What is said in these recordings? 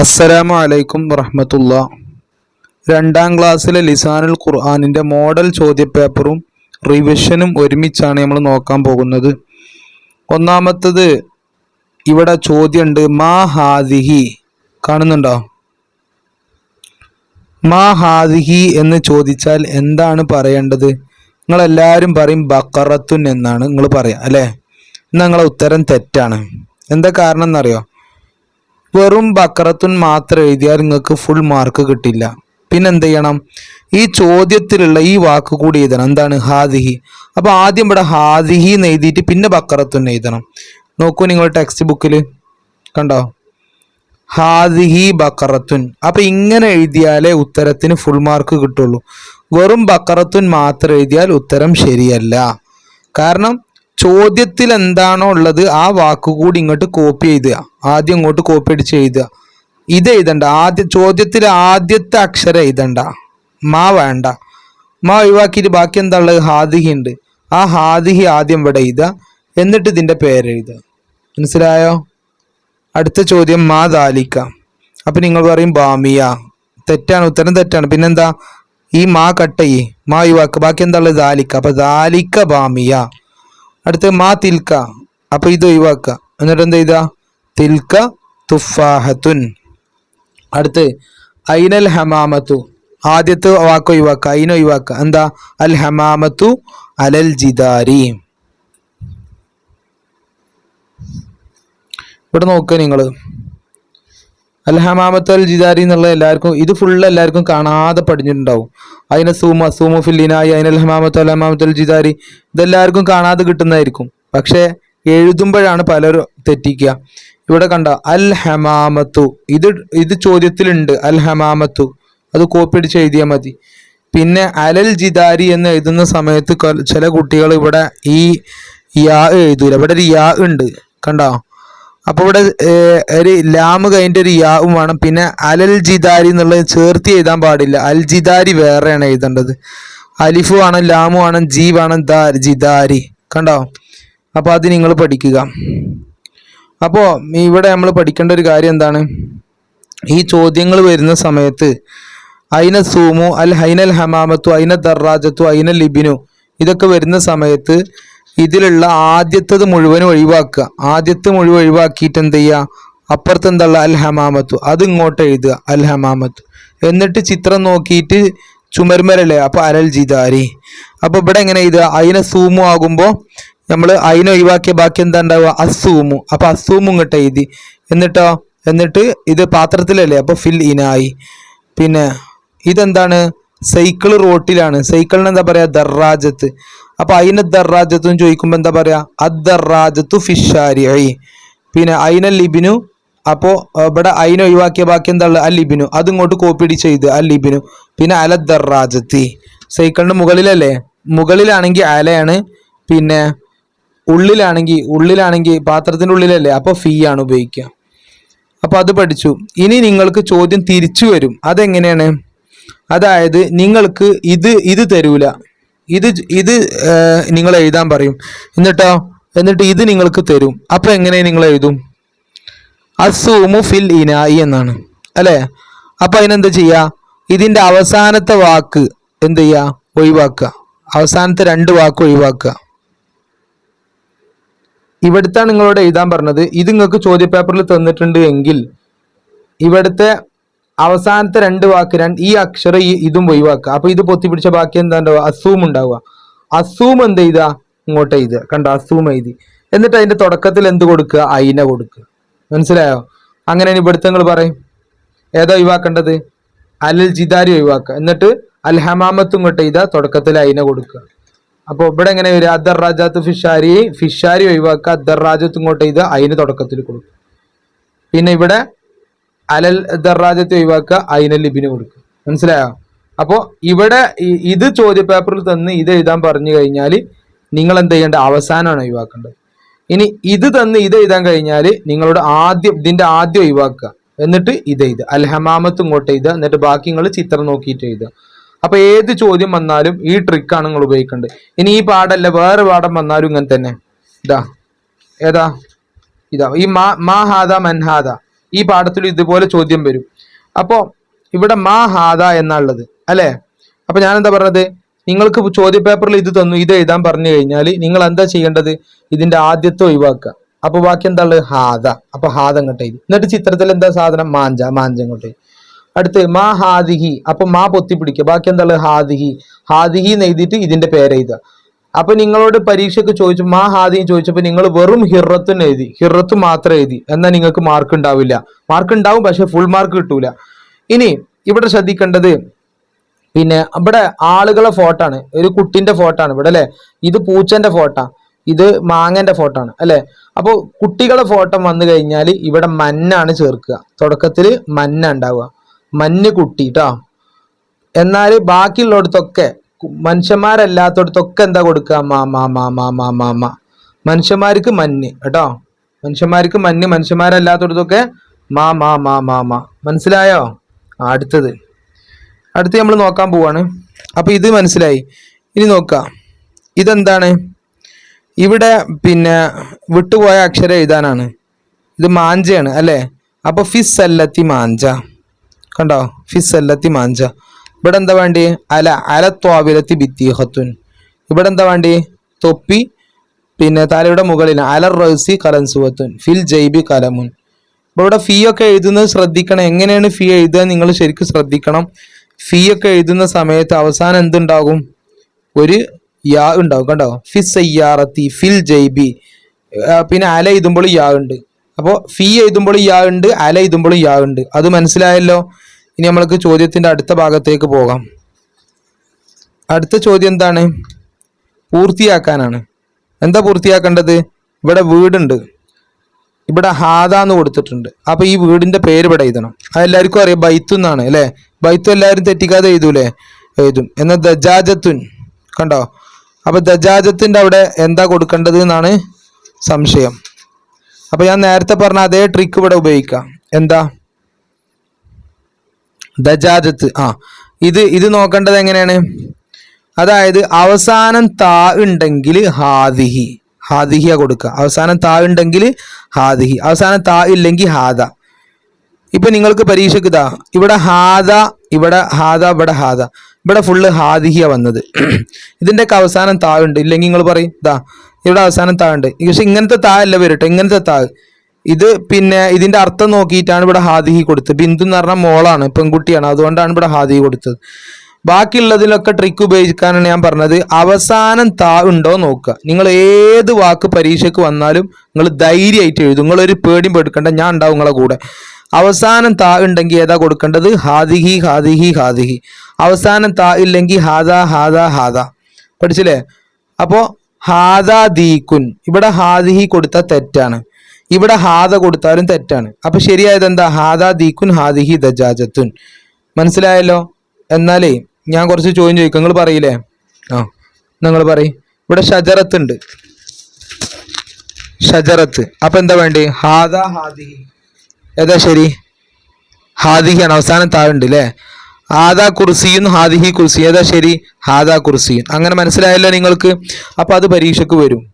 അസ്സലാമു അലൈക്കും വറഹമത്തുള്ള. രണ്ടാം ക്ലാസ്സിലെ ലിസാനുൽ ഖുർആാനിന്റെ മോഡൽ ചോദ്യപേപ്പറും റിവിഷനും ഒരുമിച്ചാണ് നമ്മൾ നോക്കാൻ പോകുന്നത്. ഒന്നാമത്തത് ഇവിടെ ചോദ്യമുണ്ട് മാ ഹാദിഹി കാണുന്നുണ്ടോ? മാ ഹാദിഹി എന്ന് ചോദിച്ചാൽ എന്താണ് പറയേണ്ടത്? നിങ്ങളെല്ലാവരും പറയും ബക്കറത്തുൻ എന്നാണ് നിങ്ങൾ പറയാം അല്ലേ? എന്നാൽ നിങ്ങളെ ഉത്തരം തെറ്റാണ്. എന്താ കാരണം എന്നറിയോ വെറും ബക്കറത്തുൻ മാത്രം എഴുതിയാൽ നിങ്ങൾക്ക് ഫുൾ മാർക്ക് കിട്ടില്ല. പിന്നെ എന്ത് ചെയ്യണം? ഈ ചോദ്യത്തിലുള്ള ഈ വാക്ക് കൂടി എഴുതണം. എന്താണ്? ഹാദിഹി. അപ്പൊ ആദ്യം ഇവിടെ ഹാദിഹി എന്ന് എഴുതിയിട്ട് പിന്നെ ബക്കറത്തുൻ എഴുതണം. നോക്കൂ നിങ്ങൾ ടെക്സ്റ്റ് ബുക്കിൽ കണ്ടോ? ഹാദിഹി ബക്കറത്തുൻ. അപ്പൊ ഇങ്ങനെ എഴുതിയാലേ ഉത്തരത്തിന് ഫുൾ മാർക്ക് കിട്ടുള്ളൂ. വെറും ബക്കറത്തുൻ മാത്രം എഴുതിയാൽ ഉത്തരം ശരിയല്ല. കാരണം ചോദ്യത്തിൽ എന്താണോ ഉള്ളത് ആ വാക്കുകൂടി ഇങ്ങോട്ട് കോപ്പി എഴുതുക ആദ്യം ഇങ്ങോട്ട് കോപ്പി അടിച്ച് എഴുതുക ഇത് എഴുതണ്ട. ആദ്യ ചോദ്യത്തിൽ ആദ്യത്തെ അക്ഷരം എഴുതണ്ട. മാ വേണ്ട. മാ ഒഴിവാക്കിയിട്ട് ബാക്കി എന്താ ഉള്ളത്? ഹാദിഹി ഉണ്ട്. ആ ഹാദിഹി ആദ്യം ഇവിടെ എഴുതുക. എന്നിട്ട് ഇതിന്റെ പേര് എഴുതുക. മനസ്സിലായോ? അടുത്ത ചോദ്യം മാ ദാലിക്ക. അപ്പൊ നിങ്ങൾ പറയും ബാമിയ. തെറ്റാണ് ഉത്തരം തെറ്റാണ്. പിന്നെന്താ? ഈ മാ കട്ടയി മാ യുവാക്ക് ബാക്കി എന്താ ഉള്ളത്? ദാലിക്ക. അപ്പൊ ദാലിക്ക ബാമിയ. അടുത്ത് മാ തിൽക്ക. അപ്പൊ ഇത് ഒഴിവാക്കുക. എന്നിട്ട് എന്താ ചെയ്താ തിൽക്ക തുഫാഹത്തുൻ. അടുത്ത് ഐനൽ ഹമാമത്തു. ആദ്യത്തെ വാക്ക് ഒഴിവാക്കുക. അയിന ഒഴിവാക്കുക. എന്താ? അൽ ഹമാമത്തു അലൽ ജിദാരി. ഇവിടെ നോക്കുക നിങ്ങൾ അൽ ഹമാമത്ത് അൽ ജിദാരി എന്നുള്ള എല്ലാവർക്കും ഇത് ഫുള്ള് എല്ലാവർക്കും കാണാതെ പഠിച്ചിട്ടുണ്ടാവും അതിനെ സൂമ സൂമു ഫില്ലിനായി അതിന് അൽഹമാമത്ത് അൽ ഹമാമത്ത് അൽ ജിദാരി ഇതെല്ലാവർക്കും കാണാതെ കിട്ടുന്നതായിരിക്കും. പക്ഷേ എഴുതുമ്പോഴാണ് പലരും തെറ്റിക്കുക. ഇവിടെ കണ്ട അൽ ഹമാമത്തു ഇത് ഇത് ചോദ്യത്തിലുണ്ട് അൽ ഹമാമത്തു അത് കോപ്പി അടിച്ച് എഴുതിയാൽ മതി. പിന്നെ അലൽ ജിദാരി എന്ന് എഴുതുന്ന സമയത്ത് ചില കുട്ടികൾ ഇവിടെ ഈ യാ എഴുതൂല. ഇവിടെ ഒരു യാ ഉണ്ട്. കണ്ടോ? അപ്പൊ ഇവിടെ ഒരു ലാമ് കഴിഞ്ഞിട്ട് ഒരു യാവും വേണം. പിന്നെ അലൽ ജിദാരി എന്നുള്ളത് ചേർത്ത് എഴുതാൻ പാടില്ല. അൽ ജിദാരി വേറെയാണ് എഴുതേണ്ടത്. അലിഫ് വേണം ലാമു വേണം ജി വേണം ദാ ജിദാരി. കണ്ടോ? അപ്പോൾ അത് നിങ്ങൾ പഠിക്കുക. അപ്പോൾ ഇവിടെ നമ്മൾ പഠിക്കേണ്ട ഒരു കാര്യം എന്താണ്? ഈ ചോദ്യങ്ങൾ വരുന്ന സമയത്ത് അയിന സൂമു അൽ ഹൈനൽ ഹമാമത്തു അയിന ദർറാജത്തു അയിന ലിബിനു ഇതൊക്കെ വരുന്ന സമയത്ത് ഇതിലുള്ള ആദ്യത്തത് മുഴുവനും ഒഴിവാക്കുക. ആദ്യത്തെ മുഴുവൻ ഒഴിവാക്കിയിട്ട് എന്ത് ചെയ്യുക? അപ്പുറത്ത് എന്തുള്ള? അൽ ഹമാമത്തു അത് ഇങ്ങോട്ട് എഴുതുക. അൽ ഹമാമത്തു എന്നിട്ട് ചിത്രം നോക്കിയിട്ട് ചുമരുമരല്ലേ അപ്പൊ അലൽ ജിദാരി. അപ്പൊ ഇവിടെ എങ്ങനെ എഴുതുക? അയിനെ സൂമു ആകുമ്പോൾ നമ്മൾ അയിനെ ഒഴിവാക്കിയ ബാക്കി എന്താ ഉണ്ടാവുക? അസൂമു. അപ്പൊ അസൂമു ഇങ്ങോട്ട് എഴുതി. എന്നിട്ടോ? എന്നിട്ട് ഇത് പാത്രത്തിലല്ലേ? അപ്പൊ ഫിൽ ഇനായി. പിന്നെ ഇതെന്താണ്? സൈക്കിൾ റോട്ടിലാണ്. സൈക്കിളിന് എന്താ പറയാ? ദർറാജത്ത് അപ്പൊ അയിന ദർറാജത്തും ചോദിക്കുമ്പോ എന്താ പറയാ? അദ്ദർറാജത്തു ഫിഷാരി പിന്നെ അയിന ലിബിനു അപ്പോ ഇവിടെ അയിന ഒഴിവാക്കിയ ബാക്കി എന്താ ഉള്ളത് അല്ലിബിനു അതിങ്ങോട്ട് കോപ്പി അടി ചെയ്ത് അല്ലിബിനു ലിബിനു പിന്നെ അല ദർറാജത്തി സൈക്കിളിന്റെ മുകളിലല്ലേ? മുകളിലാണെങ്കിൽ അലയാണ് പിന്നെ ഉള്ളിലാണെങ്കിൽ ഉള്ളിലാണെങ്കിൽ പാത്രത്തിന്റെ ഉള്ളിലല്ലേ? അപ്പൊ ഫീ ആണ് ഉപയോഗിക്കുക. അപ്പൊ അത് പഠിച്ചു. ഇനി നിങ്ങൾക്ക് ചോദ്യം തിരിച്ചു വരും. അതെങ്ങനെയാണ്? അതായത് നിങ്ങൾക്ക് ഇത് ഇത് തരൂല. ഇത് ഇത് നിങ്ങൾ എഴുതാൻ പറയും. എന്നിട്ടോ? എന്നിട്ട് ഇത് നിങ്ങൾക്ക് തരും. അപ്പൊ എങ്ങനെ നിങ്ങൾ എഴുതും? അസൂമു ഫിൽ ഇനായി എന്നാണ്. അല്ലേ? അപ്പൊ അതിനെന്താ ചെയ്യാ? ഇതിന്റെ അവസാനത്തെ വാക്ക് എന്ത് ചെയ്യുക ഒഴിവാക്കുക. അവസാനത്തെ രണ്ട് വാക്ക് ഒഴിവാക്കുക. ഇവിടുത്തെ നിങ്ങളോട് എഴുതാൻ പറഞ്ഞത്. ഇത് നിങ്ങൾക്ക് ചോദ്യപേപ്പറിൽ തന്നിട്ടുണ്ട് എങ്കിൽ ഇവിടുത്തെ അവസാനത്തെ രണ്ട് വാക്ക് രണ്ട് ഈ അക്ഷരം ഈ ഇതും ഒഴിവാക്കുക. അപ്പൊ ഇത് പൊത്തി പിടിച്ച ബാക്കി എന്താ ഉണ്ടാവുക അസൂം ഉണ്ടാവുക. അസൂം എന്ത് ചെയ്താ? ഇങ്ങോട്ട് എഴുതുക. കണ്ടോ? അസൂം എഴുതി. എന്നിട്ട് അതിന്റെ തുടക്കത്തിൽ എന്ത് കൊടുക്കുക? അയിന കൊടുക്കുക. മനസ്സിലായോ? അങ്ങനെ ഇവിടുത്തെ നിങ്ങൾ പറയും. ഏതാ ഒഴിവാക്കേണ്ടത്? അലൽ ജിദാരി ഒഴിവാക്കുക. എന്നിട്ട് അൽ ഹമാമത്തും ഇങ്ങോട്ട് എഴുതുക. തുടക്കത്തിൽ അയിന കൊടുക്കുക. അപ്പോൾ ഇവിടെ എങ്ങനെ വരിക? അദർ റാജാത്ത് ഫിഷാരി ഫിഷാരി ഒഴിവാക്കുക. അദർ റാജത്ത് ഇങ്ങോട്ട് എഴുതുക. അയിന് തുടക്കത്തിൽ കൊടുക്കുക. പിന്നെ ഇവിടെ അലൽ ദറാജത്തെ ഒഴിവാക്കുക അയിനൽ ലിബിന് കൊടുക്കുക. മനസ്സിലായോ? അപ്പോൾ ഇവിടെ ഇത് ചോദ്യ പേപ്പറിൽ തന്ന് ഇത് എഴുതാൻ പറഞ്ഞു കഴിഞ്ഞാൽ നിങ്ങൾ എന്ത് ചെയ്യേണ്ടത് അവസാനമാണ് ഒഴിവാക്കേണ്ടത്. ഇനി ഇത് തന്ന് ഇത് എഴുതാൻ കഴിഞ്ഞാൽ നിങ്ങളോട് ആദ്യം ഇതിന്റെ ആദ്യം ഒഴിവാക്കുക. എന്നിട്ട് ഇത് എഴുതുക. അൽഹമാമത്ത് ഇങ്ങോട്ട് എഴുതുക. എന്നിട്ട് ബാക്കി നിങ്ങൾ ചിത്രം നോക്കിയിട്ട് എഴുതുക. അപ്പൊ ഏത് ചോദ്യം വന്നാലും ഈ ട്രിക്കാണ് നിങ്ങൾ ഉപയോഗിക്കേണ്ടത്. ഇനി ഈ പാടല്ല വേറെ പാഠം വന്നാലും ഇങ്ങനെ തന്നെ. ഇതാ. ഏതാ? ഇതാ. ഈ മാ മാ ഹാദ മൻഹാദ ഈ പാഠത്തിൽ ഇതുപോലെ ചോദ്യം വരും. അപ്പോ ഇവിടെ മാ ഹാദ എന്നുള്ളത് അല്ലേ? അപ്പൊ ഞാൻ എന്താ പറഞ്ഞത്? നിങ്ങൾക്ക് ചോദ്യ പേപ്പറിൽ ഇത് തന്നു ഇത് എഴുതാൻ പറഞ്ഞു കഴിഞ്ഞാൽ നിങ്ങൾ എന്താ ചെയ്യേണ്ടത്? ഇതിന്റെ ആദ്യത്തെ ഒഴിവാക്കുക. അപ്പൊ ബാക്കി എന്താ ഉള്ളത് ഹാദ. അപ്പൊ ഹാദ ഇങ്ങോട്ട് എഴുതി. എന്നിട്ട് ചിത്രത്തിൽ എന്താ സാധനം? മാഞ്ച മാഞ്ച അങ്ങോട്ട് എഴുതി. അടുത്ത് മാ ഹാദിഹി. അപ്പൊ മാ പൊത്തി പിടിക്കുക ബാക്കി എന്താ ഹാദിഹി. ഹാദിഹി എന്ന് എഴുതിയിട്ട് ഇതിന്റെ പേര് എഴുതുക. അപ്പൊ നിങ്ങളോട് പരീക്ഷയ്ക്ക് ചോദിച്ചു മാ ഹാദിയും ചോദിച്ചപ്പോ നിങ്ങൾ വെറും ഹിറത്തുന്ന് എഴുതി ഹിറത്ത് മാത്രം എഴുതി. എന്നാൽ നിങ്ങൾക്ക് മാർക്ക് ഉണ്ടാവില്ല. മാർക്ക് ഉണ്ടാവും പക്ഷെ ഫുൾ മാർക്ക് കിട്ടൂല. ഇനി ഇവിടെ ശ്രദ്ധിക്കേണ്ടത് പിന്നെ ഇവിടെ ആളുകളെ ഫോട്ടോ ആണ്. ഒരു കുട്ടിന്റെ ഫോട്ടോ ആണ് ഇവിടെ അല്ലെ? ഇത് പൂച്ചന്റെ ഫോട്ടോ ഇത് മാങ്ങന്റെ ഫോട്ടോ ആണ് അല്ലെ? അപ്പോൾ കുട്ടികളെ ഫോട്ടോ വന്നു കഴിഞ്ഞാൽ ഇവിടെ മഞ്ഞാണ് ചേർക്കുക. തുടക്കത്തിൽ മഞ്ഞ ഉണ്ടാവുക. മഞ്ഞ് കുട്ടി ട്ടോ. എന്നാൽ മനുഷ്യന്മാരല്ലാത്തടത്തൊക്കെ എന്താ കൊടുക്കുക? മാ മാ മാ മാ മനുഷ്യന്മാർക്ക് മഞ്ഞ് കേട്ടോ? മനുഷ്യന്മാർക്ക് മഞ്ഞ് മനുഷ്യന്മാരല്ലാത്തടത്തൊക്കെ മാ മാ മാ മാ മാ. മനസ്സിലായോ? അടുത്തത്. അടുത്ത് നമ്മൾ നോക്കാൻ പോവാണ്. അപ്പൊ ഇത് മനസ്സിലായി. ഇനി നോക്കാം. ഇതെന്താണ്? ഇവിടെ പിന്നെ വിട്ടുപോയ അക്ഷരം എഴുതാനാണ്. ഇത് മാഞ്ചയാണ് അല്ലേ? അപ്പൊ ഫിസ് അല്ലത്തി മാഞ്ച. കണ്ടോ? ഫിസ് അല്ലത്തി മാഞ്ച. ഇവിടെ എന്താ വേണ്ടി? അല അല ബിത്തീഹത്തുൻ ഇവിടെ എന്താ വേണ്ടി? തൊപ്പി പിന്നെ തലയുടെ മുകളിൽ അല റൗസി കലൻസുവത്തുൻ ഫിൽ ജൈബി കലമുൻ. അപ്പൊ ഇവിടെ ഫീ ഒക്കെ എഴുതുന്നത് ശ്രദ്ധിക്കണം. എങ്ങനെയാണ് ഫീ എഴുതുക? നിങ്ങൾ ശരിക്കും ശ്രദ്ധിക്കണം. ഫീ ഒക്കെ എഴുതുന്ന സമയത്ത് അവസാനം എന്തുണ്ടാകും? ഒരു യാ ഉണ്ടാവും കണ്ടോ? ഫി സയ്യാറത്തി ഫിൽ ജൈബി. പിന്നെ അല എഴുതുമ്പോൾ യാ ഉണ്ട്. അപ്പോൾ ഫീ എഴുതുമ്പോൾ യാ ഉണ്ട് അല എഴുതുമ്പോൾ യാ ഉണ്ട്. അത് മനസ്സിലായല്ലോ? ഇനി നമ്മൾക്ക് ചോദ്യത്തിന്റെ അടുത്ത ഭാഗത്തേക്ക് പോകാം. അടുത്ത ചോദ്യം എന്താണ്? പൂർത്തിയാക്കാനാണ്. എന്താ പൂർത്തിയാക്കേണ്ടത്? ഇവിടെ വീടുണ്ട്. ഇവിടെ ഹാദ എന്ന് കൊടുത്തിട്ടുണ്ട്. അപ്പോൾ ഈ വീടിന്റെ പേര് ഇവിടെ എഴുതണം. അതെല്ലാവർക്കും അറിയാം ബൈത്തു എന്നാണ് അല്ലെ? ബൈത്തു എല്ലാവരും തെറ്റിക്കാതെ എഴുതൂലേ? എഴുതും. എന്നാൽ ദജാജത്തുൻ കണ്ടോ? അപ്പോൾ ദജാജത്തിന്റെ അവിടെ എന്താ കൊടുക്കേണ്ടത് എന്നാണ് സംശയം. അപ്പോൾ ഞാൻ നേരത്തെ പറഞ്ഞ അതേ ട്രിക്ക് ഇവിടെ ഉപയോഗിക്കാം. എന്താ? ദജാജത്ത് ആ ഇത് ഇത് നോക്കേണ്ടത് എങ്ങനെയാണ്? അതായത് അവസാനം താ ഉണ്ടെങ്കിൽ ഹാദിഹി. ഹാദിഹിയ കൊടുക്കുക. അവസാനം താ ഉണ്ടെങ്കിൽ ഹാദിഹി. അവസാനം താ ഇല്ലെങ്കിൽ ഹാദ. ഇപ്പൊ നിങ്ങൾക്ക് പരീക്ഷയ്ക്ക് ഇതാ ഇവിടെ ഹാദ ഇവിടെ ഹാദ ഇവിടെ ഹാദ. ഇവിടെ ഫുള്ള് ഹാദിഹിയ വന്നത്. ഇതിന്റെയൊക്കെ അവസാനം താ ഉണ്ട്. ഇല്ലെങ്കിൽ നിങ്ങൾ പറയും ഇതാ ഇവിടെ അവസാനം താ ഉണ്ട്. പക്ഷെ ഇങ്ങനത്തെ താ അല്ല വരട്ടെ. ഇങ്ങനത്തെ താ. ഇത് പിന്നെ ഇതിന്റെ അർത്ഥം നോക്കിയിട്ടാണ് ഇവിടെ ഹാദിഹി കൊടുത്തത്. ബിന്ദു എന്ന് പറഞ്ഞാൽ മോളാണ് പെൺകുട്ടിയാണ്. അതുകൊണ്ടാണ് ഇവിടെ ഹാദിഹി കൊടുത്തത്. ബാക്കിയുള്ളതിലൊക്കെ ട്രിക്ക് ഉപയോഗിക്കാനാണ് ഞാൻ പറഞ്ഞത്. അവസാനം താ ഉണ്ടോ നോക്കുക. നിങ്ങൾ ഏത് വാക്ക് പരീക്ഷയ്ക്ക് വന്നാലും നിങ്ങൾ ധൈര്യമായിട്ട് എഴുതും. നിങ്ങളൊരു പേടിയും പേടിക്കണ്ട ഞാൻ ഉണ്ടാവും നിങ്ങളെ കൂടെ. അവസാനം താ ഉണ്ടെങ്കിൽ ഏതാ കൊടുക്കേണ്ടത്? ഹാദിഹി ഹാദിഹി ഹാദിഹി. അവസാനം താ ഇല്ലെങ്കിൽ ഹാദ ഹാദ ഹാദ. പഠിച്ചില്ലേ? അപ്പോൾ ഹാദാ ദീകുൻ. ഇവിടെ ഹാദിഹി കൊടുത്ത തെറ്റാണ്. ഇവിടെ ഹാദ കൊടുത്താലും തെറ്റാണ്. അപ്പൊ ശരിയായത് എന്താ? ഹാദ ദീക്കുൻ ഹാദിഹി ദജാജത്തുൻ. മനസ്സിലായല്ലോ? എന്നാലേ ഞാൻ കുറച്ച് ചോദ്യം ചോദിക്കും. നിങ്ങൾ പറയില്ലേ? ആ നിങ്ങൾ പറയും. ഇവിടെ ഷജറത്ത് ഉണ്ട്. ഷജറത്ത്. അപ്പൊ എന്താ വേണ്ടേ? ഹാദ ഹാദിഹി. ഏതാ ശരി? ഹാദിഹിയാണ്. അവസാനം താഴുണ്ട് അല്ലേ ഹാദാ കുർസിയും ഹാദിഹി കുർസി ഏതാ ശരി? ഹാദാ കുർസിയും. അങ്ങനെ മനസ്സിലായല്ലോ നിങ്ങൾക്ക്? അപ്പൊ അത് പരീക്ഷയ്ക്ക് വരും.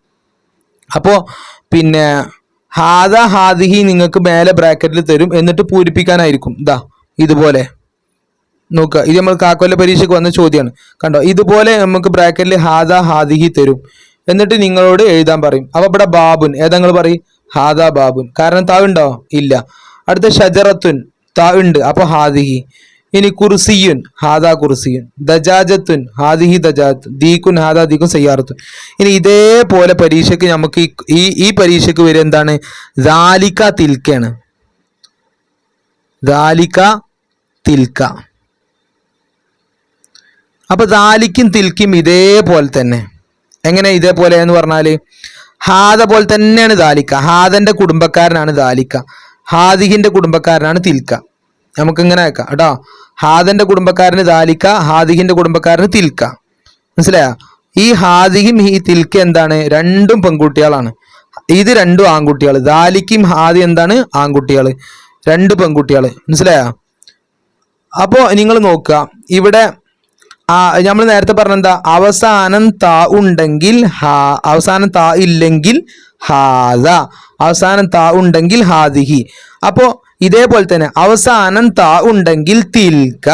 അപ്പോ പിന്നെ ഹാദ ഹാദിഹി നിങ്ങൾക്ക് മേലെ ബ്രാക്കറ്റിൽ തരും. എന്നിട്ട് പൂരിപ്പിക്കാനായിരിക്കും. ഇതാ ഇതുപോലെ. നോക്കുക. ഇത് നമ്മൾ കാക്കോല പരീക്ഷയ്ക്ക് വന്ന ചോദ്യമാണ് കണ്ടോ? ഇതുപോലെ നമുക്ക് ബ്രാക്കറ്റിൽ ഹാദ ഹാദിഹി തരും. എന്നിട്ട് നിങ്ങളോട് എഴുതാൻ പറയും. അപ്പൊ ഇവിടെ ബാബുൻ. ഏതാങ്ങൾ പറയും? ഹാദ ബാബുൻ. കാരണം താ ഉണ്ടോ? ഇല്ല. അടുത്ത ഷജറത്തുൻ താ ഉണ്ട്. അപ്പൊ ഹാദിഹി. ഇനി കുർസിയുൻ ഹാദാ കുർസിയുൻ ദജാജത്തുൻ ഹാദിഹി ദജാത്ത് ദീക്കുൻ ഹാദാ ദീക്കുൻ സയ്യാറത്തുൻ. ഇനി ഇതേപോലെ പരീക്ഷയ്ക്ക് നമുക്ക് ഈ- ഈ പരീക്ഷയ്ക്ക് വരെ എന്താണ്? ദാലിക്ക തിൽക്കയാണ് ദാലിക്ക തിൽക്ക. അപ്പൊ ദാലിക്കും തിൽക്കും ഇതേപോലെ തന്നെ. എങ്ങനെ ഇതേപോലെ എന്ന് പറഞ്ഞാൽ ഹാദ പോലെ തന്നെയാണ് ദാലിക്ക. ഹാദന്റെ കുടുംബക്കാരനാണ് ദാലിക്ക. ഹാദിഹിന്റെ കുടുംബക്കാരനാണ് തിൽക്ക. നമുക്ക് ഇങ്ങനെ വെക്കാം കേട്ടോ ഹാദന്റെ കുടുംബക്കാരന് ദാലിക്ക ഹാദിഹിന്റെ കുടുംബക്കാരന് തിൽക്ക. മനസ്സിലായോ? ഈ ഹാദിഹിം ഈ തിൽക്ക എന്താണ്? രണ്ടും പെൺകുട്ടികളാണ്. ഇത് രണ്ടും ആൺകുട്ടികൾ ദാലിക്കും ഹാദി എന്താണ്? ആൺകുട്ടികൾ രണ്ട് പെൺകുട്ടികൾ മനസ്സിലായോ? അപ്പോ നിങ്ങൾ നോക്കുക. ഇവിടെ നമ്മൾ നേരത്തെ പറഞ്ഞെന്താ? അവസാനം താ ഉണ്ടെങ്കിൽ ഹാ അവസാനം താ ഇല്ലെങ്കിൽ ഹാദ. അവസാനം താ ഉണ്ടെങ്കിൽ ഹാദിഹി. അപ്പോ ഇതേപോലെ തന്നെ അവസാനം താ ഉണ്ടെങ്കിൽ തിൽക്ക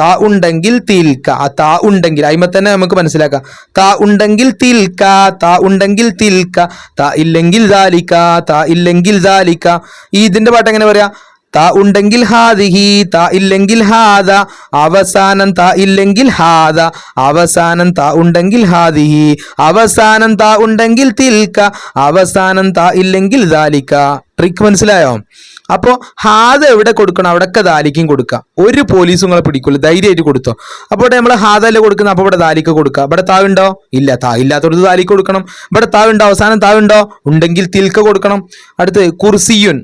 താ ഉണ്ടെങ്കിൽ തിൽക്ക ആ താ ഉണ്ടെങ്കിൽ അയിമ തന്നെ നമുക്ക് മനസ്സിലാക്കാം. താ ഉണ്ടെങ്കിൽ തിൽക്ക താ ഉണ്ടെങ്കിൽ തിൽക്ക താ ഇല്ലെങ്കിൽ ദാലിക്ക താ ഇല്ലെങ്കിൽ ദാലിക്ക. ഈ ഇതിന്റെ പാട്ട് എങ്ങനെ പറയാ? താ ഉണ്ടെങ്കിൽ ഹാദിഹി താ ഇല്ലെങ്കിൽ ഹാദ അവസാനം താ ഇല്ലെങ്കിൽ ഹാദ അവസാനം താ ഉണ്ടെങ്കിൽ ഹാദിഹി അവസാനം താ ഉണ്ടെങ്കിൽ തിൽക്ക അവസാനം താ ഇല്ലെങ്കിൽ ദാലിക്ക. ട്രിക്ക് മനസ്സിലായോ? അപ്പോ ഹാദ എവിടെ കൊടുക്കണം? അവിടെയൊക്കെ ദാലിക്കും കൊടുക്കുക ഒരു പോലീസും നിങ്ങളെ പിടിക്കുള്ളൂ ധൈര്യമായിട്ട് കൊടുത്തോ. അപ്പോൾ ഇവിടെ നമ്മൾ ഹാദല്ലേ കൊടുക്കുന്നത്? അപ്പോൾ ഇവിടെ ദാലിക്ക് കൊടുക്കുക ഇവിടെ താവുണ്ടോ? ഇല്ല താ ഇല്ലാത്തടത്ത് ദാലിക്ക് കൊടുക്കണം. ഇവിടെ താവുണ്ടോ? അവസാനം താവുണ്ടോ? ഉണ്ടെങ്കിൽ തിൽക്ക കൊടുക്കണം. അടുത്ത് കുർസിയുൻ.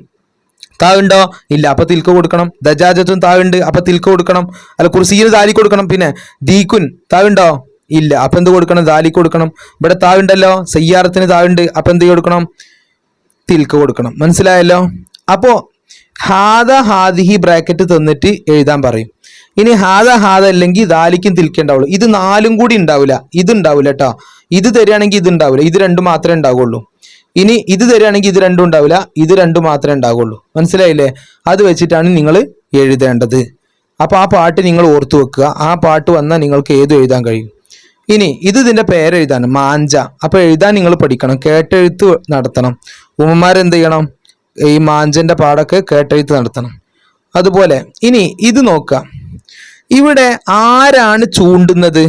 താവുണ്ടോ? ഇല്ല അപ്പൊ തിൽക്ക് കൊടുക്കണം. ദജാജത്തും താവുണ്ട് അപ്പൊ തിൽക്ക് കൊടുക്കണം. അല്ല കുർസിയിൽ ദാലി കൊടുക്കണം. പിന്നെ ദീക്കുൻ താവുണ്ടോ? ഇല്ല അപ്പൊ എന്ത് കൊടുക്കണം? ദാലി കൊടുക്കണം. ഇവിടെ താവുണ്ടല്ലോ? സയ്യാറത്തിന് താവുണ്ട് അപ്പൊ എന്ത് കൊടുക്കണം? തിൽക്ക് കൊടുക്കണം. മനസ്സിലായല്ലോ? അപ്പോ ഹാദ ഹാദിഹി ബ്രാക്കറ്റ് തന്നിട്ട് എഴുതാൻ പറയും. ഇനി ഹാദ ഹാദ അല്ലെങ്കിൽ ദാലിക്കും തിൽക്കുണ്ടാവുള്ളൂ. ഇത് നാലും കൂടി ഉണ്ടാവില്ല. ഇത് ഉണ്ടാവില്ല കേട്ടോ ഇത് തരികയാണെങ്കിൽ ഇത് ഉണ്ടാവില്ല. ഇത് രണ്ടും മാത്രമേ ഉണ്ടാവുള്ളൂ. ഇനി ഇത് തരികയാണെങ്കിൽ ഇത് രണ്ടും ഉണ്ടാവില്ല. ഇത് രണ്ടും മാത്രമേ ഉണ്ടാവുള്ളൂ. മനസ്സിലായില്ലേ? അത് വെച്ചിട്ടാണ് നിങ്ങൾ എഴുതേണ്ടത്. അപ്പൊ ആ പാട്ട് നിങ്ങൾ ഓർത്തു വെക്കുക. ആ പാട്ട് വന്നാൽ നിങ്ങൾക്ക് ഏത് എഴുതാൻ കഴിയും? ഇനി ഇത് ഇതിന്റെ പേരെഴുതാണ്. മാഞ്ച. അപ്പൊ എഴുതാൻ നിങ്ങൾ പഠിക്കണം. കേട്ടെഴുത്ത് നടത്തണം. ഉമ്മമാരെന്ത് ചെയ്യണം? ഈ മാഞ്ചന്റെ പാടൊക്കെ കേട്ടെഴുത്ത് നടത്തണം. അതുപോലെ ഇനി ഇത് നോക്കാം. ഇവിടെ ആരാണ് ചൂണ്ടുന്നത്?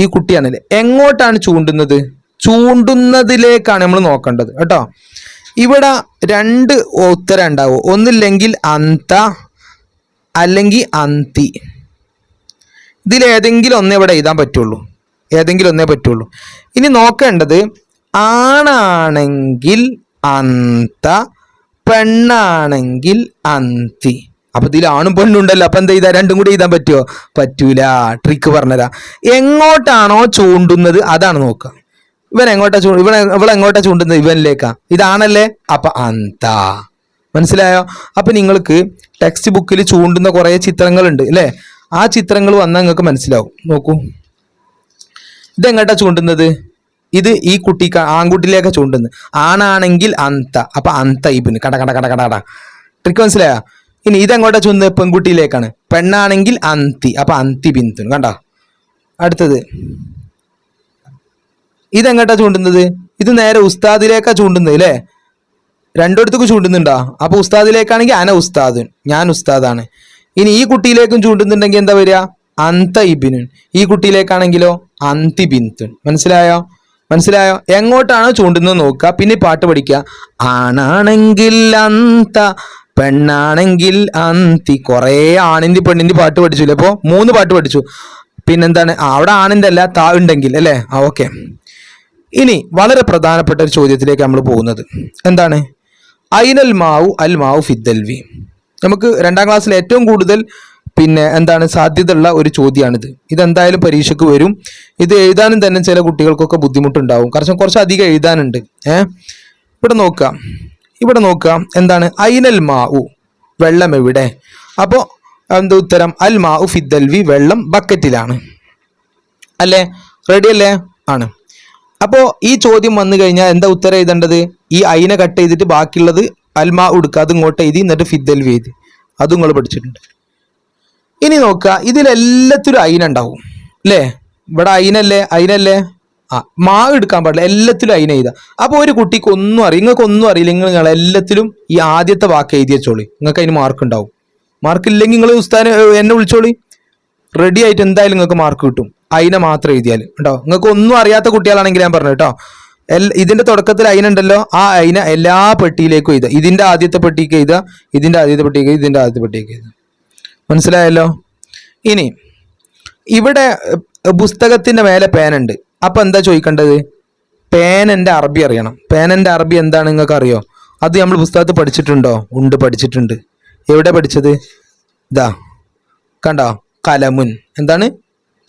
ഈ കുട്ടിയാണല്ലേ? എങ്ങോട്ടാണ് ചൂണ്ടുന്നത്? ചൂണ്ടുന്നതിലേക്കാണ് നമ്മൾ നോക്കേണ്ടത് കേട്ടോ. ഇവിടെ രണ്ട് ഉത്തരം ഉണ്ടാവും. ഒന്നില്ലെങ്കിൽ അന്ത അല്ലെങ്കിൽ അന്തി. ഇതിൽ ഏതെങ്കിലും ഒന്നേ ഇവിടെ എഴുതാൻ പറ്റുള്ളൂ. ഏതെങ്കിലും ഒന്നേ പറ്റുള്ളൂ. ഇനി നോക്കേണ്ടത് ആണാണെങ്കിൽ അന്ത പെണ്ണാണെങ്കിൽ അന്തി. അപ്പൊ ഇതിൽ ആണും പെണ്ണുണ്ടല്ലോ അപ്പൊ എന്താ ചെയ്താ? രണ്ടും കൂടി എഴുതാൻ പറ്റുമോ പറ്റൂല. ട്രിക്ക് പറഞ്ഞതാ. എങ്ങോട്ടാണോ ചൂണ്ടുന്നത് അതാണ് നോക്കുക. ഇവൻ എങ്ങോട്ടാ ചൂ ഇവൻ എങ്ങോട്ടാ ചൂണ്ടുന്നത്? ഇവനിലേക്കാ. ഇതാണല്ലേ? അപ്പൊ അന്ത. മനസ്സിലായോ? അപ്പൊ നിങ്ങൾക്ക് ടെക്സ്റ്റ് ബുക്കിൽ ചൂണ്ടുന്ന കുറെ ചിത്രങ്ങളുണ്ട് അല്ലേ? ആ ചിത്രങ്ങൾ വന്നാൽ നിങ്ങൾക്ക് മനസ്സിലാവും. നോക്കൂ. ഇതെങ്ങോട്ടാ ചൂണ്ടുന്നത്? ഇത് ഈ കുട്ടി ആൺകുട്ടിയിലേക്ക് ചൂണ്ടുന്നു. ആണാണെങ്കിൽ അന്ത. അപ്പൊ അന്ത ഇബിന്. കട കട കട കട കട. ട്രിക്ക് മനസ്സിലായോ? ഇനി ഇതെങ്ങോട്ടാ ചൂണ്ടുന്നത് പെൺകുട്ടിയിലേക്കാണ് പെണ്ണാണെങ്കിൽ അന്തി. അപ്പൊ അന്തി ബിന്ദു കണ്ടോ? അടുത്തത്. ഇതെങ്ങോട്ടാ ചൂണ്ടുന്നത്? ഇത് നേരെ ഉസ്താദിലേക്കാ ചൂണ്ടുന്നത് അല്ലേ രണ്ടിടത്തേക്ക് ചൂണ്ടുന്നുണ്ടോ? അപ്പൊ ഉസ്താദിലേക്കാണെങ്കിൽ അന ഉസ്താദുൻ ഞാൻ ഉസ്താദാണ്. ഇനി ഈ കുട്ടിയിലേക്കും ചൂണ്ടുന്നുണ്ടെങ്കിൽ എന്താ വരിക? അന്ത ഇബിനുൻ ഈ കുട്ടിയിലേക്കാണെങ്കിലോ? അന്തി ബിന്തുൻ മനസ്സിലായോ? മനസ്സിലായോ? എങ്ങോട്ടാണ് ചൂണ്ടുന്നത് നോക്കുക പിന്നെ പാട്ട് പഠിക്കുക. ആണാണെങ്കിൽ അന്ത പെണ്ണാണെങ്കിൽ അന്തി. കുറേ ആണിന്റെ പെണ്ണിന്റെ പാട്ട് പഠിച്ചില്ലേ? അപ്പോ മൂന്ന് പാട്ട് പഠിച്ചു. പിന്നെന്താണ്? അവിടെ ആണിന്റെ അല്ല താ ഉണ്ടെങ്കിൽ അല്ലേ? ആ ഓക്കെ. ഇനി വളരെ പ്രധാനപ്പെട്ട ഒരു ചോദ്യത്തിലേക്ക് നമ്മൾ പോകുന്നത്. എന്താണ്? ഐനൽ മാവു അൽ മാവു ഫിദ്ദൽവി നമുക്ക് രണ്ടാം ക്ലാസ്സിൽ ഏറ്റവും കൂടുതൽ പിന്നെ എന്താണ് സാധ്യതയുള്ള ഒരു ചോദ്യമാണിത് ഇതെന്തായാലും പരീക്ഷയ്ക്ക് വരും. ഇത് എഴുതാനും തന്നെ ചില കുട്ടികൾക്കൊക്കെ ബുദ്ധിമുട്ടുണ്ടാവും. കാരണം കുറച്ച് അധികം എഴുതാനുണ്ട്. ഏ? ഇവിടെ നോക്കാം ഇവിടെ നോക്കാം എന്താണ്? ഐനൽ മാവു വെള്ളം എവിടെ? അപ്പോൾ എന്താ ഉത്തരം? അൽ മാവു ഫിദ്ദൽവി വെള്ളം ബക്കറ്റിലാണ്. അല്ലേ? റെഡി അല്ലേ? ആണ്. അപ്പോ ഈ ചോദ്യം വന്നു കഴിഞ്ഞാൽ എന്താ ഉത്തരം എഴുതേണ്ടത്? ഈ അയിനെ കട്ട് ചെയ്തിട്ട് ബാക്കിയുള്ളത് അൽമാ ഉടുക്കുക അത് ഇങ്ങോട്ട് എഴുതി എന്നിട്ട് ഫിദ്ദൽ എഴുതി. അതും നിങ്ങൾ പഠിച്ചിട്ടുണ്ട്. ഇനി നോക്കുക ഇതിലെല്ലാത്തിലും അയിനുണ്ടാവും അല്ലേ ഇവിടെ അയിനല്ലേ അയിനല്ലേ? ആ മാവ് എടുക്കാൻ പാടില്ല എല്ലാത്തിലും അയിന എഴുതാം അപ്പോൾ ഒരു കുട്ടിക്ക് ഒന്നും അറിയില്ല നിങ്ങൾക്ക് ഒന്നും അറിയില്ല നിങ്ങൾ എല്ലാത്തിലും ഈ ആദ്യത്തെ വാക്ക് എഴുതി വെച്ചോളി. നിങ്ങൾക്ക് അതിന് മാർക്ക് ഉണ്ടാവും. മാർക്ക് ഇല്ലെങ്കിൽ നിങ്ങൾ ഉസ്താനെ എന്നെ വിളിച്ചോളി. റെഡി ആയിട്ട് എന്തായാലും നിങ്ങൾക്ക് മാർക്ക് കിട്ടും. അയിനെ മാത്രം എഴുതിയാൽ കേട്ടോ നിങ്ങൾക്ക് ഒന്നും അറിയാത്ത കുട്ടികളാണെങ്കിൽ ഞാൻ പറഞ്ഞു കേട്ടോ. ഇതിന്റെ തുടക്കത്തിൽ അതിനുണ്ടല്ലോ ആ അയിന എല്ലാ പെട്ടിയിലേക്കും എഴുതുക. ഇതിന്റെ ആദ്യത്തെ പെട്ടിക്ക് എഴുതുക ഇതിന്റെ ആദ്യത്തെ പെട്ടിക്ക് ഇതിന്റെ ആദ്യത്തെ പെട്ടിക്ക് എഴുതുക. മനസ്സിലായല്ലോ? ഇനി ഇവിടെ പുസ്തകത്തിന്റെ മേലെ പേനുണ്ട്. അപ്പോൾ എന്താ ചോദിക്കേണ്ടത്? പേനന്റെ അറബി അറിയണം. പേനന്റെ അറബി എന്താണ് നിങ്ങൾക്ക് അറിയോ അത് നമ്മൾ പുസ്തകത്തിൽ പഠിച്ചിട്ടുണ്ടോ? ഉണ്ട് പഠിച്ചിട്ടുണ്ട്. എവിടെ പഠിച്ചത്? ഇതാ കണ്ടോ? കലമുൻ. എന്താണ്?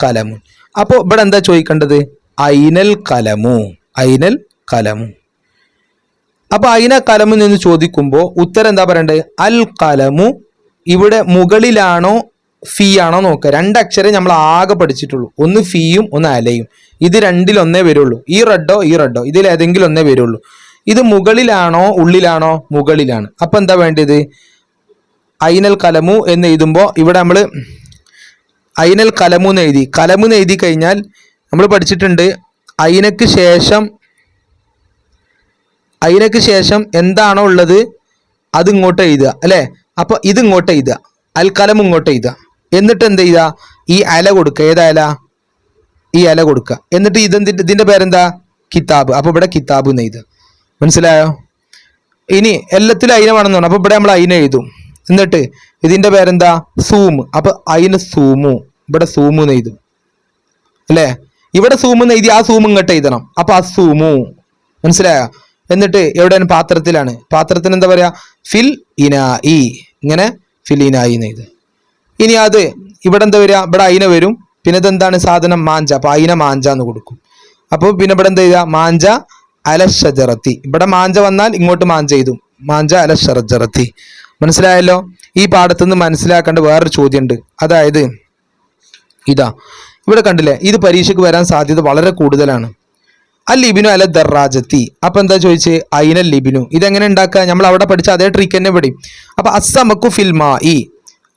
കലമുൻ. അപ്പോൾ ഇവിടെ എന്താ ചോദിക്കേണ്ടത്? ഐനൽ കലമു. ഐനൽ കലമു. അപ്പോൾ ഐന കലമു എന്ന് ചോദിക്കുമ്പോൾ ഉത്തരം എന്താ പറയണ്ടത്? അൽ കലമു ഇവിടെ മുകളിലാണോ ഫീ ആണോ നോക്കുക. രണ്ടക്ഷരം നമ്മൾ ആകെ പഠിച്ചിട്ടുള്ളൂ. ഒന്ന് ഫീയും ഒന്ന് അലയും. ഇത് രണ്ടിലൊന്നേ വരുള്ളൂ. ഈ റെഡോ ഈ റെഡോ. ഇതിൽ ഏതെങ്കിലും ഒന്നേ വരുള്ളൂ. ഇത് മുകളിലാണോ ഉള്ളിലാണോ? മുകളിലാണ്. അപ്പൊ എന്താ വേണ്ടത്? അയിനൽ കലമു എന്ന് എഴുതുമ്പോൾ ഇവിടെ നമ്മൾ അയിനൽ കലമു എന്ന് എഴുതി. കലമു എന്ന് എഴുതി കഴിഞ്ഞാൽ നമ്മൾ പഠിച്ചിട്ടുണ്ട് അയിനക്ക് ശേഷം അയിനക്ക് ശേഷം എന്താണോ ഉള്ളത് അത് ഇങ്ങോട്ട് എഴുതുക. അല്ലേ? അപ്പോൾ ഇത് ഇങ്ങോട്ട് എഴുതുക അൽ കലം ഇങ്ങോട്ട് എഴുതുക എന്നിട്ട് എന്ത് ചെയ്യുക ഈ അല കൊടുക്കുക ഏതാ അല? ഈ അല കൊടുക്കുക എന്നിട്ട് ഇതെന്തിന്റെ ഇതിന്റെ പേരെന്താ? കിതാബ്. അപ്പോൾ ഇവിടെ കിതാബ് എന്ന് എഴുതുക മനസ്സിലായോ? ഇനി എല്ലാത്തിലും അയിന വേണമെന്ന് പറഞ്ഞു. അപ്പോൾ ഇവിടെ നമ്മൾ അയിന എഴുതും. എന്നിട്ട് ഇതിന്റെ പേരെന്താ? സൂമ് അപ്പോൾ അയിന് സൂമു. ഇവിടെ സൂമു എന്ന് എഴുതും അല്ലേ? ഇവിടെ സൂമ് എന്ന് എഴുതി ആ സൂമ് ഇങ്ങോട്ട് എഴുതണം. അപ്പൊ ആ സൂമു. മനസ്സിലായോ? എന്നിട്ട് എവിടെയാണ്? പാത്രത്തിലാണ്. പാത്രത്തിന് എന്താ പറയാ? ഫിൽ ഇനായി. ഇങ്ങനെ ഫിൽ ഇനായി എന്ന് ഇനി അത് ഇവിടെ എന്താ വരിക? ഇവിടെ അയിന വരും. പിന്നെ ഇതെന്താണ് സാധനം? മാഞ്ച. അപ്പൊ അയിന മാഞ്ച എന്ന് കൊടുക്കും. അപ്പോൾ പിന്നെ ഇവിടെ എന്താ ചെയ്യുക മാഞ്ച അലഷജറത്തി. ഇവിടെ മാഞ്ച വന്നാൽ ഇങ്ങോട്ട് മാഞ്ച ചെയ്തു മാഞ്ച അലഷറജറത്തി മനസ്സിലായല്ലോ? ഈ പാഠത്തുനിന്ന് മനസ്സിലാക്കേണ്ട വേറൊരു ചോദ്യമുണ്ട്. അതായത് ഇതാ. ഇവിടെ കണ്ടില്ലേ? ഇത് പരീക്ഷയ്ക്ക് വരാൻ സാധ്യത വളരെ കൂടുതലാണ്. അൽ ലിബിനു അല ദറാജത്തി അപ്പൊ എന്താ ചോദിച്ച്? അയിനൽ ലിബിനു ഇതെങ്ങനെ ഉണ്ടാക്കുക നമ്മൾ അവിടെ പഠിച്ച അതേ ട്രിക്ക് തന്നെ പഠി അപ്പൊ അസമക്കു ഫിൽമാ ഈ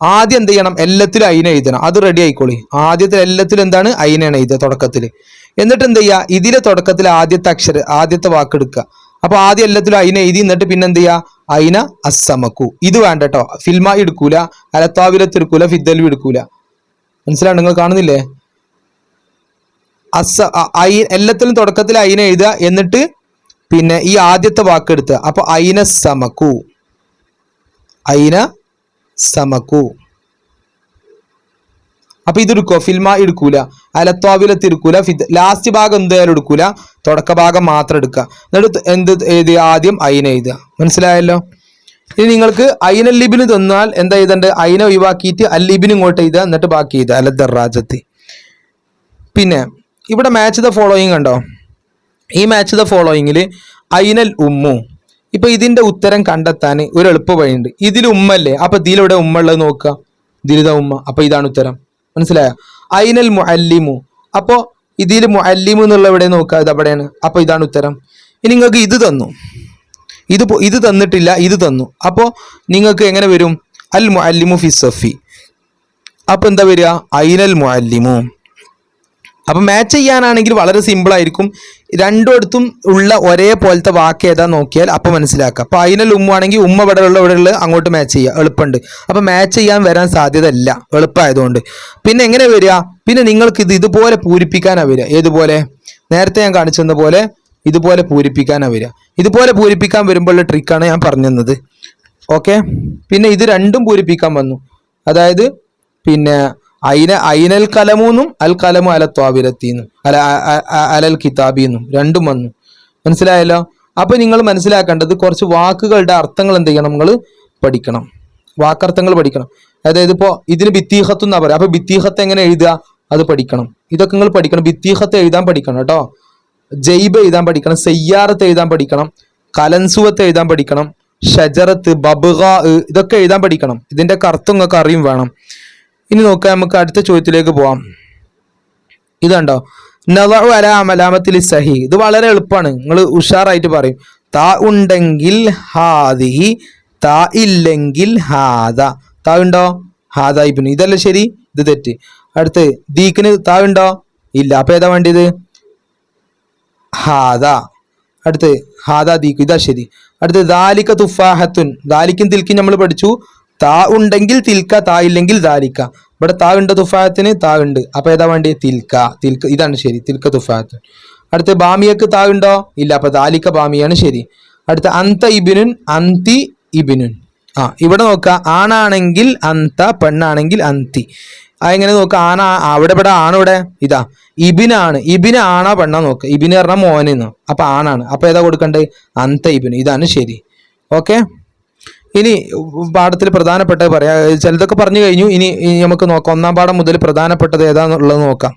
ആദ്യം എന്ത് ചെയ്യണം? എല്ലാത്തിലും അയിന എഴുതണം. അത് റെഡി ആയിക്കോളി. ആദ്യത്തിൽ എല്ലാത്തിലും എന്താണ്? അയിനാണ് എഴുതുക തുടക്കത്തിൽ എന്നിട്ട് എന്ത് ചെയ്യുക ഇതിലെ തുടക്കത്തിൽ ആദ്യത്തെ അക്ഷര ആദ്യത്തെ വാക്ക് എടുക്കുക. അപ്പൊ ആദ്യം എല്ലാത്തിലും അയിന എഴുതി എന്നിട്ട് പിന്നെ എന്ത് ചെയ്യുക അയിന അസമക്കു ഇത് വേണ്ട കേട്ടോ. ഫിൽമ എടുക്കൂല. അലത്താവിലത്ത് എടുക്കൂല. എടുക്കൂല. മനസ്സിലാണ് നിങ്ങൾ കാണുന്നില്ലേ? അസ ഐ എല്ലാത്തിലും തുടക്കത്തിൽ അയിന എഴുതുക. എന്നിട്ട് പിന്നെ ഈ ആദ്യത്തെ വാക്ക് എടുത്തുക അപ്പൊ അയിന സമക്കു. അയിന സമക്കു. അപ്പൊ ഇതെടുക്കോ ഫിൽമ എടുക്കൂല. അലത്വാവിലത്ത് എടുക്കൂല. ലാസ്റ്റ് ഭാഗം എന്തായാലും എടുക്കൂല. തുടക്ക ഭാഗം മാത്രം എടുക്കുക. എന്നിട്ട് എന്ത് എഴുതി? ആദ്യം അയിന എഴുതുക. മനസ്സിലായല്ലോ? ഇനി നിങ്ങൾക്ക് അയിന ലിബിന് തന്നാൽ എന്താ എഴുതണ്ട്? അയിന ഒഴിവാക്കിയിട്ട് അല്ലിബിന് ഇങ്ങോട്ട് എഴുതുക. എന്നിട്ട് ബാക്കി എഴുതുക. അലദ്ദറാജത്ത് പിന്നെ ഇവിടെ മാച്ച് ദ ഫോളോയിങ് കണ്ടോ? ഈ മാച്ച് ദ ഫോളോയിങ്ങിൽ ഐനൽ ഉമ്മു. ഇപ്പൊ ഇതിന്റെ ഉത്തരം കണ്ടെത്താൻ ഒരു എളുപ്പ വഴിയുണ്ട്. ഇതിൽ ഉമ്മല്ലേ അപ്പൊ ഇതിലൂടെ ഉമ്മ ഉള്ളത് നോക്കുക. ദിലിത ഉമ്മ. അപ്പൊ ഇതാണ് ഉത്തരം. മനസ്സിലായോ? ഐനൽ മുഅല്ലിമു. അപ്പോ ഇതിൽ മുഅല്ലിമു എന്നുള്ള എവിടെ നോക്കുക? ഇത് അവിടെയാണ്. അപ്പൊ ഇതാണ് ഉത്തരം. ഇനി നിങ്ങൾക്ക് ഇത് തന്നു. ഇത് ഇത് തന്നിട്ടില്ല ഇത് തന്നു. അപ്പോ നിങ്ങൾക്ക് എങ്ങനെ വരും? അൽ മുഅല്ലിമു ഫി സഫി. അപ്പൊ എന്താ വരിക? ഐനൽ മുഅല്ലിമു. അപ്പൊ മാച്ച് ചെയ്യാനാണെങ്കിൽ വളരെ സിമ്പിളായിരിക്കും രണ്ടിടത്തും ഉള്ള ഒരേപോലത്തെ വാക്ക് ഏതാ നോക്കിയാൽ അപ്പം മനസ്സിലാക്കുക. അപ്പം അതിനൽ ഉമ്മ ഉമ്മ ഇവിടെ ഉള്ള ഇവിടെ ഉള്ള അങ്ങോട്ട് മാച്ച് ചെയ്യുക. എളുപ്പമുണ്ട്. അപ്പം മാച്ച് ചെയ്യാൻ വരാൻ സാധ്യത ഇല്ല എളുപ്പമായതുകൊണ്ട്. പിന്നെ എങ്ങനെ വരിക? പിന്നെ നിങ്ങൾക്ക് ഇത് ഇതുപോലെ പൂരിപ്പിക്കാനാണ് വരിക. ഏതുപോലെ? നേരത്തെ ഞാൻ കാണിച്ചെന്ന പോലെ ഇതുപോലെ പൂരിപ്പിക്കാനാണ് വരിക. ഇതുപോലെ പൂരിപ്പിക്കാൻ വരുമ്പോഴുള്ള ട്രിക്കാണ് ഞാൻ പറഞ്ഞു തന്നത് ഓക്കെ പിന്നെ ഇത് രണ്ടും പൂരിപ്പിക്കാൻ വന്നു. അതായത് പിന്നെ അയിന അയിനൽ കലമൂന്നും അൽ കലമു അല ത്വാവിലത്തീന്നും അല അലൽ കിതാബിന്നും രണ്ടും വന്നു. മനസ്സിലായല്ലോ? അപ്പൊ നിങ്ങൾ മനസ്സിലാക്കേണ്ടത് കുറച്ച് വാക്കുകളുടെ അർത്ഥങ്ങൾ എന്ത് ചെയ്യണം? നിങ്ങൾ പഠിക്കണം. വാക്കർത്ഥങ്ങൾ പഠിക്കണം. അതായത് ഇപ്പോ ഇതിന് ഭിത്തീഹത്ത് എന്നാ പറയുക അപ്പൊ ഭിത്തീഹത്ത് എങ്ങനെ എഴുതുക? അത് പഠിക്കണം. ഇതൊക്കെ നിങ്ങൾ പഠിക്കണം. ഭിത്തീഹത്ത് എഴുതാൻ പഠിക്കണം കേട്ടോ. ജൈബ് എഴുതാൻ പഠിക്കണം. സയ്യാറത്ത് എഴുതാൻ പഠിക്കണം. കലൻസുവത്ത് എഴുതാൻ പഠിക്കണം. ഷജറത്ത് ബബുഗ ഇതൊക്കെ എഴുതാൻ പഠിക്കണം. ഇതിന്റെ കർത്തം നിങ്ങൾക്ക് അറിയും വേണം. ഇനി നോക്കാം നമുക്ക് അടുത്ത ചോദ്യത്തിലേക്ക് പോവാം. ഇതുണ്ടോ? നവാഹു അല അമലാമത്തിൽ സഹി. ഇത് വളരെ എളുപ്പമാണ്. നിങ്ങൾ ഉഷാറായിട്ട് പറയും. താ ഉണ്ടെങ്കിൽ ഹാദി താ ഇല്ലെങ്കിൽ ഹാദ. താ ഉണ്ടോ ഹാദ ഇബിന്. ഇതല്ല ശരി? ഇത് തെറ്റ്. അടുത്ത് ദീക്കിന് താ ഉണ്ടോ ഇല്ല. അപ്പൊ ഏതാ വേണ്ടിയത്? ഹാദ. അടുത്ത് ഹാദ ദീക്ക്. ഇതാ ശരി. അടുത്ത് ദാലിക്ക തുഫാഹത്തുൻ. ദാലിക്കും തിൽക്കും നമ്മൾ പഠിച്ചു. താ ഉണ്ടെങ്കിൽ തിൽക്ക താ ഇല്ലെങ്കിൽ ദാലിക്ക ഇവിടെ താ ഉണ്ട് തുഫായത്തിന് താ ഉണ്ട്. അപ്പൊ ഏതാ വേണ്ടി? തിൽക്ക. തിൽക്ക ഇതാണ് ശരി. തിൽക്ക തുഫായത്ത്. അടുത്ത ബാമിയക്ക് താ ഉണ്ടോ? ഇല്ല. അപ്പൊ ദാലിക്ക ബാമിയാണ് ശരി. അടുത്ത അന്ത ഇബിനുൻ അന്തി ഇബിനുൻ. ആ ഇവിടെ നോക്ക. ആണാണെങ്കിൽ അന്ത പെണ്ണാണെങ്കിൽ അന്തി. ആ എങ്ങനെ നോക്ക. ആന അവിടെ ഇവിടെ ആണിവിടെ ഇതാ. ഇബിനാണ്. ഇബിന് ആണാ പെണ്ണാ നോക്കുക ഇബിന് പറഞ്ഞാൽ മോനെന്ന്. അപ്പൊ ആണാണ്. അപ്പൊ ഏതാ കൊടുക്കണ്ടേ? അന്ത ഇബിന്. ഇതാണ് ശരി. ഓക്കെ? ഇനി പാഠത്തിൽ പ്രധാനപ്പെട്ടത് പറയാം ചിലതൊക്കെ പറഞ്ഞു കഴിഞ്ഞു. ഇനി നമുക്ക് നോക്കാം. ഒന്നാം പാഠം മുതൽ പ്രധാനപ്പെട്ടത് ഏതാന്നുള്ളത് നോക്കാം.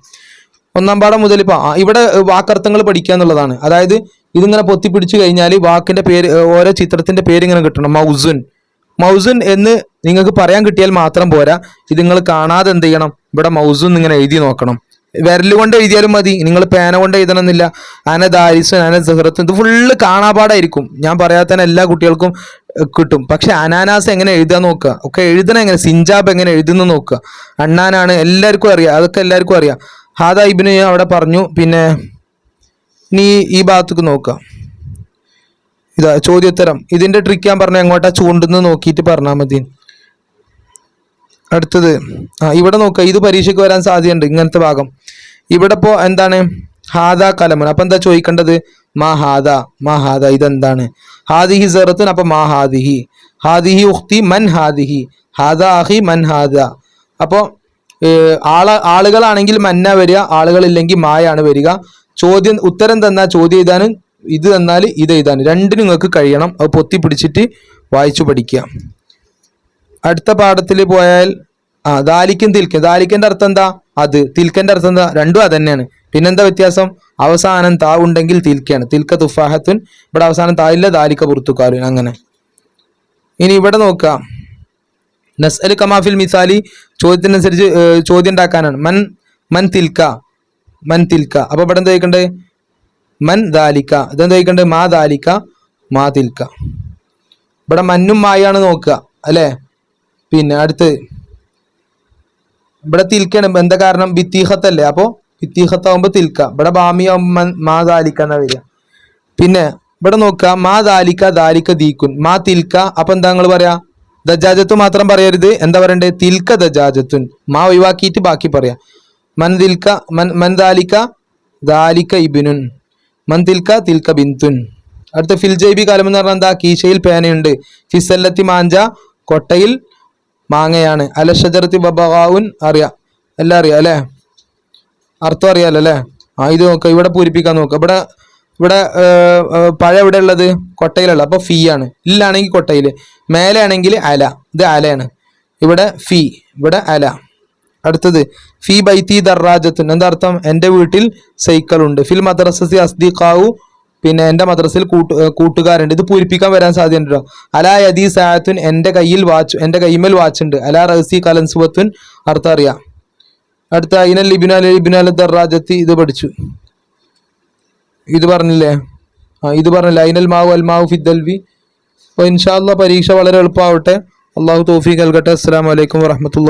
ഒന്നാം പാഠം മുതൽ ഇപ്പൊ ഇവിടെ വാക്കർത്ഥങ്ങൾ പഠിക്കുക എന്നുള്ളതാണ്. അതായത് ഇതിങ്ങനെ പൊത്തിപ്പിടിച്ചു കഴിഞ്ഞാൽ വാക്കിന്റെ പേര് ഓരോ ചിത്രത്തിന്റെ പേര് ഇങ്ങനെ കിട്ടണം. മൗസുൻ. മൗസുൻ എന്ന് നിങ്ങൾക്ക് പറയാൻ കിട്ടിയാൽ മാത്രം പോരാ. ഇത് നിങ്ങൾ കാണാതെ എന്ത് ചെയ്യണം? ഇവിടെ മൗസുൻ ഇങ്ങനെ എഴുതി നോക്കണം. വിരലുകൊണ്ട് എഴുതിയാലും മതി. നിങ്ങൾ പേന കൊണ്ട് എഴുതണമെന്നില്ല. അന ദാരിസുൻ അന ഇത് ഫുള്ള് കാണാപാടായിരിക്കും ഞാൻ പറയാത്തന്നെ എല്ലാ കുട്ടികൾക്കും കിട്ടും. പക്ഷെ അനാനാസ് എങ്ങനെ എഴുതാൻ നോക്കുക? ഒക്കെ എഴുതണ എങ്ങനെ? സിഞ്ചാബ് എങ്ങനെ എഴുതുന്ന നോക്കുക? അണ്ണാനാണ് എല്ലാവർക്കും അറിയാം. അതൊക്കെ എല്ലാവർക്കും അറിയാം. ഹാദ ഇബിന് അവിടെ പറഞ്ഞു. പിന്നെ നീ ഈ ഭാഗത്തേക്ക് നോക്കുക. ഇതാ ചോദ്യോത്തരം. ഇതിന്റെ ട്രിക്ക് ഞാൻ പറഞ്ഞു എങ്ങോട്ടാ ചൂണ്ടെന്ന് നോക്കിയിട്ട് പറഞ്ഞാൽ മതി. അടുത്തത്. ആ ഇവിടെ നോക്കുക. ഇത് പരീക്ഷയ്ക്ക് വരാൻ സാധ്യതയുണ്ട്. ഇങ്ങനത്തെ ഭാഗം. ഇവിടെ ഇപ്പോൾ എന്താണ്? ഹാദ കലമൻ. അപ്പൊ എന്താ ചോദിക്കേണ്ടത്? മാ ഹാദ മാ ഹാദ ഇതെന്താണ്? ഹാദിഹി സെറത്തുൻ അപ്പൊ മാ ഹാദിഹി. ഹാദിഹി ഉഖ്തി മൻ ഹാദിഹി. ഹാദ അഹി മൻ ഹാദ. അപ്പോൾ ആള ആളുകളാണെങ്കിൽ മന്ന വരിക ആളുകളില്ലെങ്കിൽ മായാണ് വരിക. ചോദ്യം ഉത്തരം തന്നാൽ ചോദ്യം എഴുതാനും ഇത് തന്നാൽ ഇത് എഴുതാനും. രണ്ടിനും നിങ്ങൾക്ക് കഴിയണം. അത് പൊത്തി പിടിച്ചിട്ട് വായിച്ചു പഠിക്കുക. അടുത്ത പാഠത്തിൽ പോയാൽ ആ ദാലിക്കും തിൽക്കും. ദാലിക്കന്റെ അർത്ഥം എന്താ? അത്. തിൽക്കന്റെ അർത്ഥം എന്താ? രണ്ടും അത് തന്നെയാണ് പിന്നെന്താ വ്യത്യാസം? അവസാനം താ ഉണ്ടെങ്കിൽ തിൽക്കയാണ്. തിൽക്ക തുഫാഹത്തുൻ. ഇവിടെ അവസാനം താ ഇല്ല ദാലിക്ക പുറത്തുക്കാരൻ. അങ്ങനെ. ഇനി ഇവിടെ നോക്കാം. നസ്അൽ കമാഫിൽ മിസാലി ചോദ്യത്തിനനുസരിച്ച് ചോദ്യം ഉണ്ടാക്കാനാണ്. മൻ മൻ തിൽക്ക. മൻ തിൽക്ക. അപ്പൊ ഇവിടെ എന്താ ചോദിക്കണ്ടേ? മൻ ദാലിക്ക. ഇതെന്താ ചോദിക്കണ്ടേ? മാ ദാലിക്ക മാ തിൽക്ക. ഇവിടെ മന്നും മായാണ് നോക്കുക അല്ലേ? പിന്നെ അടുത്ത്. ഇവിടെ തിൽക്കാണ് എന്താ കാരണം? ബിത്തീഹത്തല്ലേ അപ്പോ ബിത്തീഹത്താവുമ്പോ തിൽക്ക. ഇവിടെ ബാമിയാവുമ്പോ മാ ദാലിക്ക എന്നാ വരിക. പിന്നെ ഇവിടെ നോക്കുക മാ ദാലിക്ക ദാലിക്ക ദീക്കുൻ മാ തിൽക്ക അപ്പൊ എന്താ നിങ്ങൾ പറയാ? ദജാജത്ത് മാത്രം പറയരുത്. എന്താ പറയണ്ടേ? തിൽക്ക ദജാജത്തുൻ. മാ ഒഴിവാക്കിയിട്ട് ബാക്കി പറയാ. മൻ തിൽക്ക മൻ മൻ ദാലിക്ക ദാലിക്ക ഇബിനുൻ. മൻ തിൽക്ക തിൽക്ക ബിന്തുൻ. അടുത്ത ഫിൽജൈബി കാലം എന്ന് പറഞ്ഞാൽ എന്താ? കീശയിൽ പേനയുണ്ട്. ഫിസല്ലത്തി മാഞ്ച കൊട്ടയിൽ മാങ്ങയാണ്. അല ഷജറത്തി ബബാവുൻ അറിയാം. എല്ലാം അറിയാം അല്ലേ? അർത്ഥം അറിയാലോ അല്ലേ? ആ ഇത് നോക്കുക ഇവിടെ പൂരിപ്പിക്കാൻ നോക്കുക ഇവിടെ ഇവിടെ പഴ എവിടെ ഉള്ളത്? കൊട്ടയിലുള്ള അപ്പോൾ ഫീ ആണ്. ഇല്ലാണെങ്കിൽ കൊട്ടയിൽ. മേലെ ആണെങ്കിൽ അല. ഇത് അലയാണ്. ഇവിടെ ഫീ. ഇവിടെ അല. അടുത്തത് ഫീ ബൈത്തി ദർറാജത്തുൻ. എന്താ അർത്ഥം? എന്റെ വീട്ടിൽ സൈക്കിൾ ഉണ്ട്. ഫിൽ മദ്രസസി അസ്ദിഖാവു. പിന്നെ എന്റെ മദ്രസയിൽ കൂട്ട് കൂട്ടുകാരുണ്ട്. ഇത് പൂരിപ്പിക്കാൻ വരാൻ സാധ്യതയുണ്ടോ? അലാ യദീ സായത്തുൻ എന്റെ കയ്യിൽ വാച്ച് എന്റെ കൈമേൽ വാച്ച് ഉണ്ട് അലാ റഹസി കലൻസുവത്തുൻ അർത്ഥം അറിയാം. അടുത്ത ഇനൽ ഇബിനാൽ ഇബിനാൽ ദർറാജത്തി ഇത് പഠിച്ചു. ഇത് പറഞ്ഞില്ലേ? ആ ഇത് പറഞ്ഞില്ലേ? അയിനൽ മാവു അൽ മാവു ഫിദ്ദൽവി അപ്പോൾ ഇൻഷാല്ല പരീക്ഷ വളരെ എളുപ്പമാവട്ടെ അള്ളാഹു തോഫി നൽകട്ടെ. അസ്സാം വലൈക്കും വാഹമത്തല്ലാ